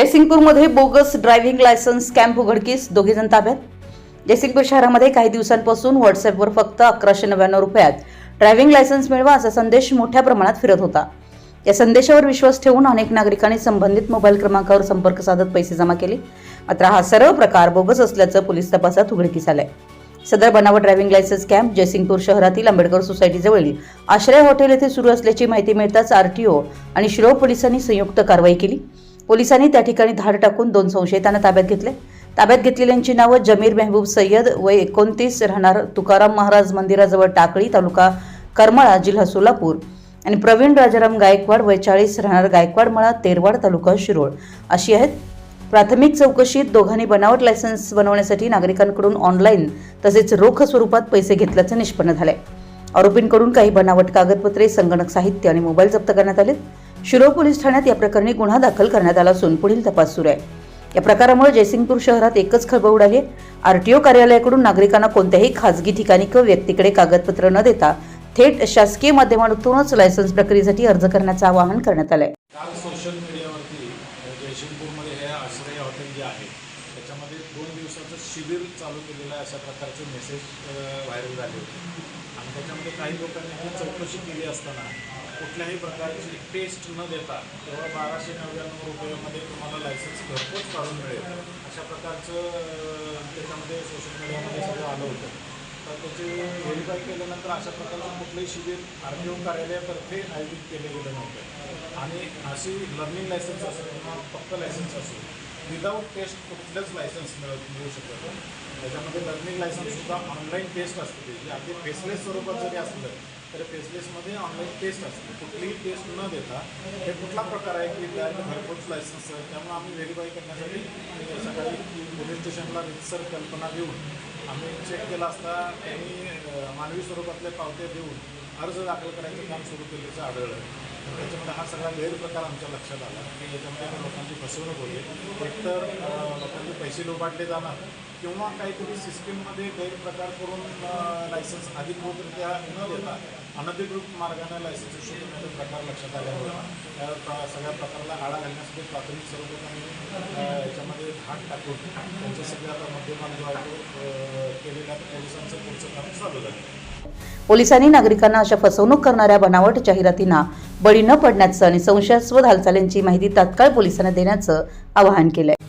जयसिंगपूरमध्ये bogus driving licence camp उघडकीस दोघे जण ताब्यात. जयसिंगपूर शहरामध्ये काही दिवसांपासून व्हॉट्सअपवर फक्त अकराशे नव्याण्णव रुपयात ड्रायव्हिंग लायसन्स मिळवा असा संदेश मोठ्या प्रमाणात फिरत होता. या संदेशावर विश्वास ठेवून अनेक नागरिकांनी संबंधित मोबाईल क्रमांकावर संपर्क साधत पैसे जमा केले. मात्र हा सर्व प्रकार बोगस असल्याचं पोलीस तपासात उघडकीस आलंय. सदर बनावट ड्रायव्हिंग लायसन्स कॅम्प जयसिंगपूर शहरातील आंबेडकर सोसायटीजवळील आश्रय हॉटेल येथे सुरू असल्याची माहिती मिळताच आरटीओ आणि शिरोळ पोलिसांनी संयुक्त कारवाई केली. पोलिसांनी त्या ठिकाणी धाड टाकून दोन संशयितांना ताब्यात घेतले. ताब्यात घेतलेल्यांची नावं जमीर मेहबूब सय्यद वय एकोणतीस राहणार तुकाराम महाराज मंदिराजवळ टाकळी तालुका करमाळा जिल्हा सोलापूर. आणि प्रवीण राजाराम गायकवाड वय चाळीस राहणार गायकवाड मळा तेरवाड तालुका शिरोळ. अशी आहेत. प्राथमिक चौकशीत दोघांनी बनावट लायसन्स बनवण्यासाठी नागरिकांकडून ऑनलाईन तसेच रोख स्वरूपात पैसे घेतल्याचं निष्पन्न झालंय आरोपींकडून काही बनावट कागदपत्रे संगणक साहित्य आणि मोबाईल जप्त करण्यात आले शिरो पोलीस ठाण्यात या प्रकरणी गुन्हा दाखल करण्यात आला असून पुढील तपास सुरू आहे. या प्रकारामुळे जयसिंगपूर शहरात एकच खळबळ उडाली आहे. आरटीओ कार्यालयाकडून नागरिकांना कोणत्याही खाजगी ठिकाणी किंवा व्यक्तीकडे कागदपत्र न देता थेट शासकीय माध्यमातूनच लायसन्स प्रक्रियेसाठी अर्ज करण्याचं आवाहन करण्यात आलंय. काल सोशल मीडियावरती जयसिंगपूरमध्ये हे आश्रय हॉटेल जे आहे त्याच्यामध्ये दोन दिवसाचं शिबिर चालू केलेलं आहे अशा प्रकारचे मेसेज व्हायरल झाले होते. आणि त्याच्यामध्ये काही लोकांनी ही चौकशी केली असताना कुठल्याही प्रकारची टेस्ट न देता केवळ बाराशे नव्याण्णव रुपयामध्ये तुम्हाला लायसन्स घरपोच काढून मिळेल. अशा प्रकारचं त्याच्यामध्ये सोशल मीडियामध्ये सगळं आलं होतं. तर त्याचे व्हेरीफाय केल्यानंतर अशा प्रकारचं कुठलंही शिबिर आर टी ओ कार्यालयातर्फे आयोजित केले गेलं नव्हतं. आणि अशी लर्निंग लायसन्स असेल किंवा फक्त लायसन्स असो विदाऊट टेस्ट कुठलंच लायसन्स मिळ मिळू शकत त्याच्यामध्ये लर्निंग लायसन्ससुद्धा ऑनलाईन टेस्ट असते जे अगदी फेसलेस स्वरूपात जरी असलं तरी फेसलेसमध्ये ऑनलाईन टेस्ट असते. कुठलीही टेस्ट न देता हे कुठला प्रकार आहे की डायरेक्ट घरपोच लायसन्स आहे? त्यामुळे आम्ही व्हेरीफाय करण्यासाठी सकाळी पोलीस स्टेशनला रितसर कल्पना देऊन आम्ही चेक केला असता त्यांनी मानवी स्वरूपातले पावते देऊन अर्ज दाखल करायचं काम सुरू केल्याचं आढळलं. त्याच्यामध्ये हा सगळा गैरप्रकार आमच्या लक्षात आला. की याच्यामध्ये लोकांची फसवणूक होते. एकतर लोकांचे पैसे लोबाडले जाणार किंवा काहीतरी सिस्टीममध्ये गैरप्रकार करून लायसन्स अधिकृतरित्या न देता अनधिकृत मार्गाने लायसन्स इश्यू करण्याचे प्रकार लक्षात आल्यामुळे त्या सगळ्या प्रकाराला आळा घालण्यासाठी प्राथमिक स्वरूपात याच्यामध्ये धाड टाकून त्यांच्या सगळ्या आता मध्यमान जो आहे तो अ, केलेल्या पोलिसांचं पुढचं काम चालू झालं. पोलिसांनी नागरिकांना अशा फसवणूक करणाऱ्या बनावट जाहिरातींना बळी न पडण्याचं आणि संशयास्पद हालचालींची माहिती तात्काळ पोलिसांना देण्याचं आवाहन केलं आहे